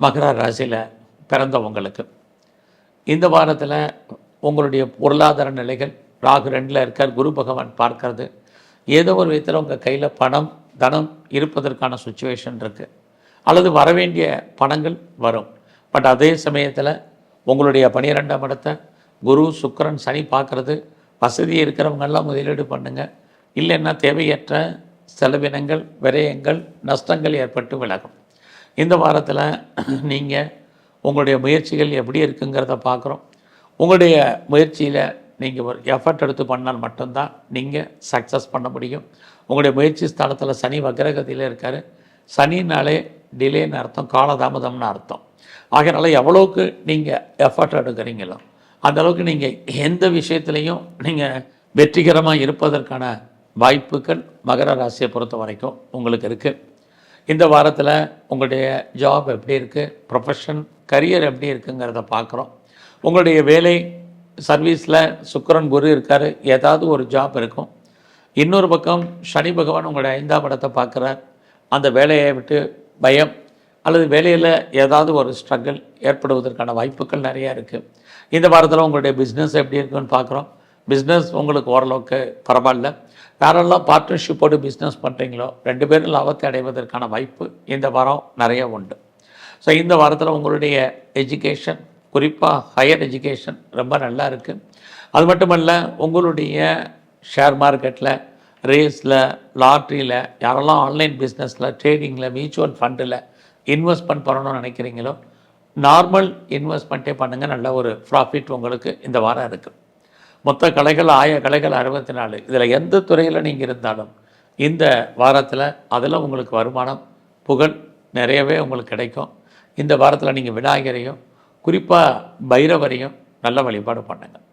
மகர ராசியில் பிறந்தவங்களுக்கு. இந்த வாரத்தில் உங்களுடைய பொருளாதார நிலைகள் ராகு ரெண்டில் இருக்கார் குரு பகவான் பார்க்கறது. ஏதோ ஒரு விதத்தில் உங்கள் கையில் பணம் தனம் இருப்பதற்கான சுச்சுவேஷன் இருக்குது அல்லது வரவேண்டிய பணங்கள் வரும். பட் அதே சமயத்தில் உங்களுடைய பனிரெண்டாம் இடத்தை குரு சுக்கரன் சனி பார்க்குறது. வசதி இருக்கிறவங்கெல்லாம் முதலீடு பண்ணுங்கள் இல்லைன்னா தேவையற்ற செலவினங்கள் விரயங்கள் நஷ்டங்கள் ஏற்பட்டு விலகும். இந்த வாரத்தில் நீங்கள் உங்களுடைய முயற்சிகள் எப்படி இருக்குங்கிறத பார்க்குறோம் உங்களுடைய முயற்சியில் நீங்கள் ஒரு எஃபர்ட் எடுத்து பண்ணால் மட்டும்தான் நீங்கள் சக்ஸஸ் பண்ண முடியும். உங்களுடைய முயற்சி ஸ்தானத்தில் சனி வக்ரகதியில் இருக்கார். சனினாலே டிலேன்னு அர்த்தம் காலதாமதம்னு அர்த்தம். ஆகையினால எவ்வளோக்கு நீங்கள் எஃபர்ட் எடுக்கிறீங்களோ அந்தளவுக்கு நீங்கள் எந்த விஷயத்துலையும் நீங்கள் வெற்றிகரமாக இருப்பதற்கான வாய்ப்புகள் மகர ராசியை பொறுத்த வரைக்கும் உங்களுக்கு இருக்குது இந்த வாரத்தில் உங்களுடைய ஜாப் எப்படி இருக்குது ப்ரொஃபஷன் கரியர் எப்படி இருக்குங்கிறத பார்க்குறோம் உங்களுடைய வேலை சர்வீஸில் சுக்கரன் குரு இருக்கார். ஏதாவது ஒரு ஜாப் இருக்கும். இன்னொரு பக்கம் சனி பகவான் உங்களுடைய ஐந்தாம் இடத்தை பார்க்குறார் அந்த வேலையை விட்டு பயம் அல்லது வேலையில் ஏதாவது ஒரு ஸ்ட்ரகிள் ஏற்படுவதற்கான வாய்ப்புகள் நிறையா இருக்குது இந்த வாரத்தில் உங்களுடைய பிஸ்னஸ் எப்படி இருக்குன்னு பார்க்குறோம் பிஸ்னஸ் உங்களுக்கு ஓரளவுக்கு பரவாயில்ல. யாரெல்லாம் பார்ட்னர்ஷிப்போடு பிஸ்னஸ் பண்ணுறீங்களோ ரெண்டு பேரும் லாபத்தை அடைவதற்கான வாய்ப்பு இந்த வாரம் நிறைய உண்டு. ஸோ இந்த வாரத்தில் உங்களுடைய எஜுகேஷன் குறிப்பாக ஹையர் எஜுகேஷன் ரொம்ப நல்லா இருக்குது அது மட்டுமல்ல உங்களுடைய ஷேர் மார்க்கெட்டில் ரேஸில் லாட்ரியில் யாரெல்லாம் ஆன்லைன் பிஸ்னஸில் ட்ரேடிங்கில் மியூச்சுவல் ஃபண்டில் இன்வெஸ்ட்மெண்ட் பண்ணணும்னு நினைக்கிறீங்களோ நார்மல் இன்வெஸ்ட்மெண்ட்டே பண்ணுங்கள் நல்ல ஒரு ப்ராஃபிட் உங்களுக்கு இந்த வாரம் இருக்குது மொத்த கலைகள் ஆய கலைகள் அறுபத்தி நாலு. இதில் எந்த துறையில் நீங்கள் இருந்தாலும் இந்த வாரத்தில் அதில் உங்களுக்கு வருமானம் புகழ் நிறையவே உங்களுக்கு கிடைக்கும். இந்த வாரத்தில் நீங்கள் விநாயகரையும் குறிப்பாக பைரவரையும் நல்ல வழிபாடு பண்ணுங்கள்